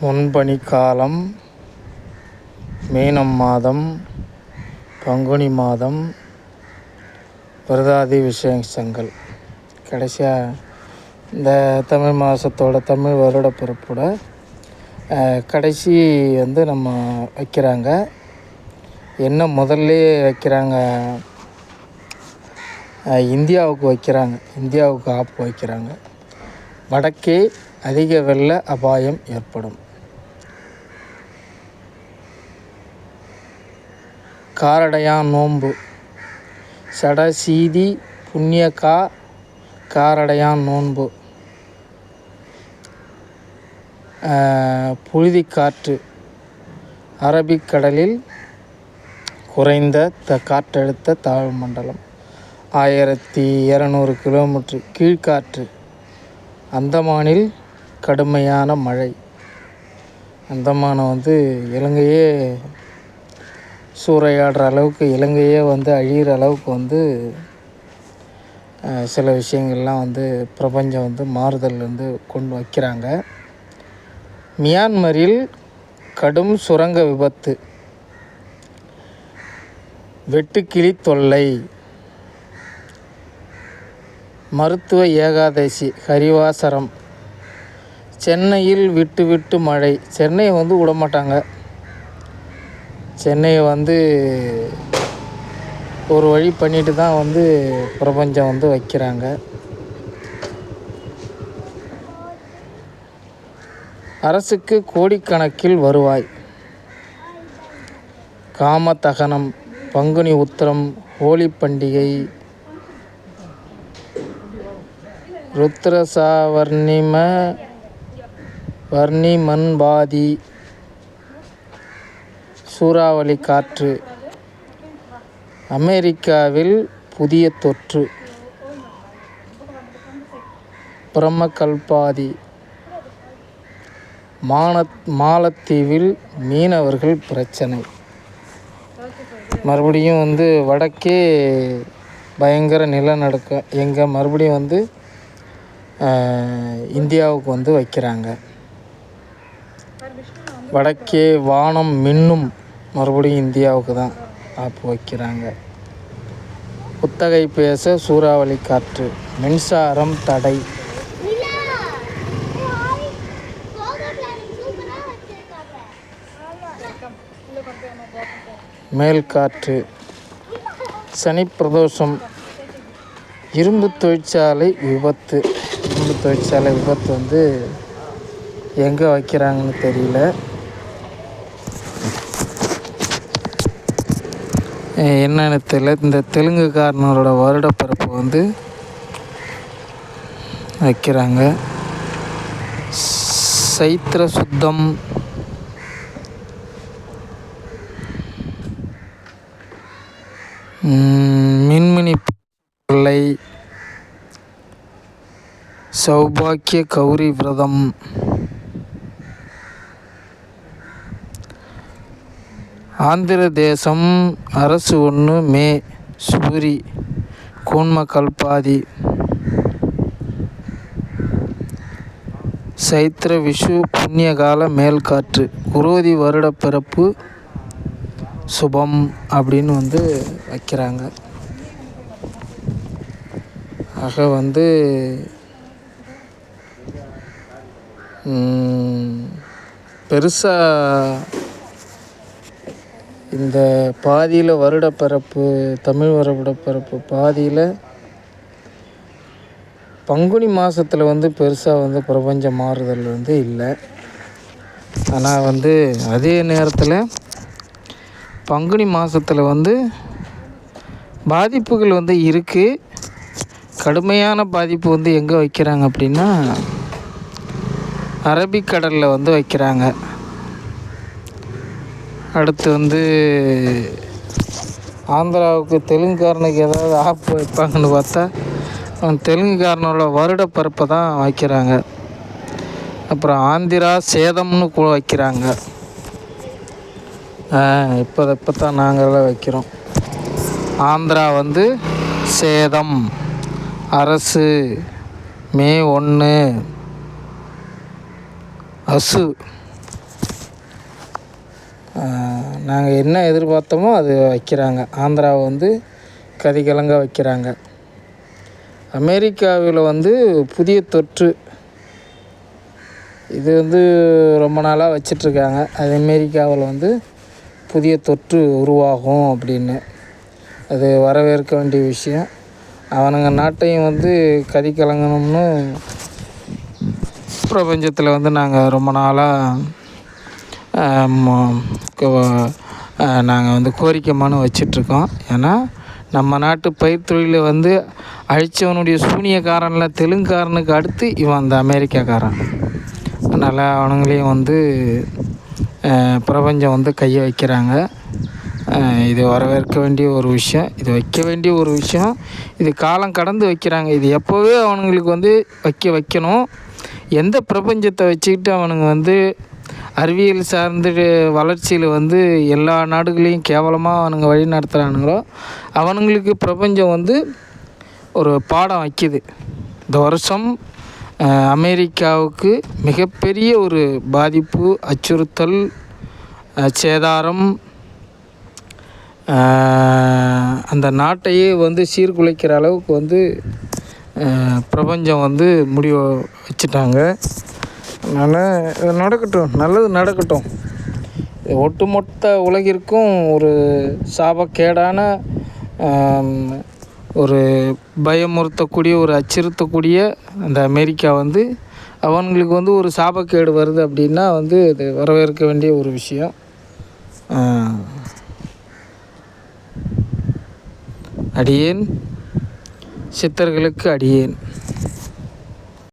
முன்பனிக்காலம் மீனம் மாதம் பங்குனி மாதம் விரதாதி விசேஷங்கள். கடைசியாக இந்த தமிழ் மாதத்தோட தமிழ் வருட பிறப்போட கடைசி வந்து நம்ம வைக்கிறாங்க. என்ன முதல்ல வைக்கிறாங்க? இந்தியாவுக்கு வைக்கிறாங்க. இந்தியாவுக்கு ஆப்பு வைக்கிறாங்க. வடக்கே அதிக வெள்ள அபாயம் ஏற்படும். காரடையான் நோன்பு. சடசீதி புண்ணியக்கா காரடையான் நோன்பு. புழுதிக்காற்று அரபிக்கடலில் குறைந்த த காற்றழுத்த தாழ்வு மண்டலம். ஆயிரத்தி இரநூறு கிலோமீட்டர் கீழ்காற்று. அந்தமானில் கடுமையான மழை. அந்தமானம் வந்து இலங்கையே சூறையாடுற அளவுக்கு இலங்கையே வந்து அழியிற அளவுக்கு வந்து சில விஷயங்கள்லாம் வந்து பிரபஞ்சம் வந்து மாறுதல் வந்து கொண்டு வைக்கிறாங்க. மியான்மரில் கடும் சுரங்க விபத்து. வெட்டுக்கிளி தொல்லை. மருத்துவ ஏகாதசி ஹரிவாசரம். சென்னையில் விட்டு விட்டு மழை. சென்னையை வந்து விடமாட்டாங்க. சென்னையை வந்து ஒரு வழி பண்ணிட்டு தான் வந்து பிரபஞ்சம் வந்து வைக்கிறாங்க. அரசுக்கு கோடிக்கணக்கில் வருவாய். காமதகனம் பங்குனி உத்திரம் ஹோலி பண்டிகை ருத்ரசாவர்ணிம வர்ணிமன்பாதி சூறாவளி காற்று. அமெரிக்காவில் புதிய தொற்று. பிரம்மகல்பாதி. மான மாலத்தீவில் மீனவர்கள் பிரச்சனை. மறுபடியும் வந்து வடக்கே பயங்கர நிலநடுக்கம். எங்கே மறுபடியும் வந்து இந்தியாவுக்கு வந்து வைக்கிறாங்க. வடக்கே வானம் மின்னும். மறுபடியும் இந்தியாவுக்கு தான் ஆப்பு வைக்கிறாங்க. குத்தகை பேச சூறாவளி காற்று மின்சாரம் தடை. மேல் காற்று சனி பிரதோஷம் இரும்பு தொழிற்சாலை விபத்து. இரும்பு தொழிற்சாலை விபத்து வந்து எங்கே வைக்கிறாங்கன்னு தெரியல. என்னென்னு தெரியல. இந்த தெலுங்குக்காரனோட வருடப்பிறப்பு வந்து வைக்கிறாங்க. சைத்திர சுத்தம். மின்மினி பிள்ளை. சௌபாக்கிய கௌரி விரதம். ஆந்திர தேசம் அரசு ஒன்று மே சூரி கூன்ம பாதி. சைத்திர விஷு புண்ணியகால மேல்காற்று குரோதி வருட பிறப்பு சுபம் அப்படின்னு வந்து வைக்கிறாங்க. ஆக வந்து பெருசாக இந்த பாதியில் வருடப்பிறப்பு தமிழ் வருடப்பிறப்பு பாதியில் பங்குனி மாதத்தில் வந்து பெருசாக வந்து பிரபஞ்ச மாறுதல் வந்து இல்லை. ஆனால் வந்து அதே நேரத்தில் பங்குனி மாதத்தில் வந்து பாதிப்புகள் வந்து இருக்குது கடுமையான பாதிப்பு வந்து எங்கே வைக்கிறாங்க அப்படின்னா அரபிக்கடலில் வந்து வைக்கிறாங்க. அடுத்து வந்து ஆந்திராவுக்கு தெலுங்குக்காரனுக்கு ஏதாவது ஆப்பு வைப்பாங்கன்னு பார்த்தா அவன் தெலுங்குக்காரனோட வருடப்பிறப்பை தான் வைக்கிறாங்க. அப்புறம் ஆந்திரா சேதம்னு கூட வைக்கிறாங்க. இப்போ இப்போ தான் நாங்கள்லாம் வைக்கிறோம். ஆந்திரா வந்து சேதம். அரசு மே ஒன்று அசு. நாங்கள் என்ன எதிர்பார்த்தோமோ அது வைக்கிறாங்க. ஆந்திராவை வந்து கதிகலங்க வைக்கிறாங்க. அமெரிக்காவில் வந்து புதிய தொற்று. இது வந்து ரொம்ப நாளாக வச்சிட்ருக்காங்க. அது அமெரிக்காவில் வந்து புதிய தொற்று உருவாகும் அப்படின்னு. அது வரவேற்க வேண்டிய விஷயம். அவனுங்க நாட்டையும் வந்து கதி கலங்கணும்னு பிரபஞ்சத்தில் வந்து நாங்கள் ரொம்ப நாளாக நாங்கள் வந்து கோரிக்கை மனு வச்சிட்ருக்கோம். ஏன்னா நம்ம நாட்டு பயிர்த்தொழிலை வந்து அழித்தவனுடைய சூனியக்காரனில் தெலுங்குக்காரனுக்கு அடுத்து இவன் அந்த அமெரிக்காக்காரன். அதனால் அவனுங்களையும் வந்து பிரபஞ்சம் வந்து கையை வைக்கிறாங்க. இது வரவேற்க வேண்டிய ஒரு விஷயம். இது வைக்க வேண்டிய ஒரு விஷயம். இது காலம் கடந்து வைக்கிறாங்க. இது எப்போவே அவனுங்களுக்கு வந்து வைக்க வைக்கணும். எந்த பிரபஞ்சத்தை வச்சுக்கிட்டு அவனுங்க வந்து அறிவியல் சார்ந்த வளர்ச்சியில் வந்து எல்லா நாடுகளையும் கேவலமாக அவனுங்க வழி நடத்துகிறானுங்களோ அவனுங்களுக்கு பிரபஞ்சம் வந்து ஒரு பாடம் வைக்கிது. இந்த வருஷம் அமெரிக்காவுக்கு மிகப்பெரிய ஒரு பாதிப்பு அச்சுறுத்தல் சேதாரம் அந்த நாட்டையே வந்து சீர்குலைக்கிற அளவுக்கு வந்து பிரபஞ்சம் வந்து முடிவு வச்சுட்டாங்க. அதனால் இது நடக்கட்டும் நல்லது நடக்கட்டும். இது ஒட்டுமொத்த உலகிற்கும் ஒரு சாபக்கேடான ஒரு பயமுறுத்தக்கூடிய ஒரு அச்சுறுத்தக்கூடிய அந்த அமெரிக்கா வந்து அவங்களுக்கு வந்து ஒரு சாபக்கேடு வருது அப்படின்னா வந்து இது வரவேற்க வேண்டிய ஒரு விஷயம். அடியேன் சித்தர்களுக்கு அடியேன்.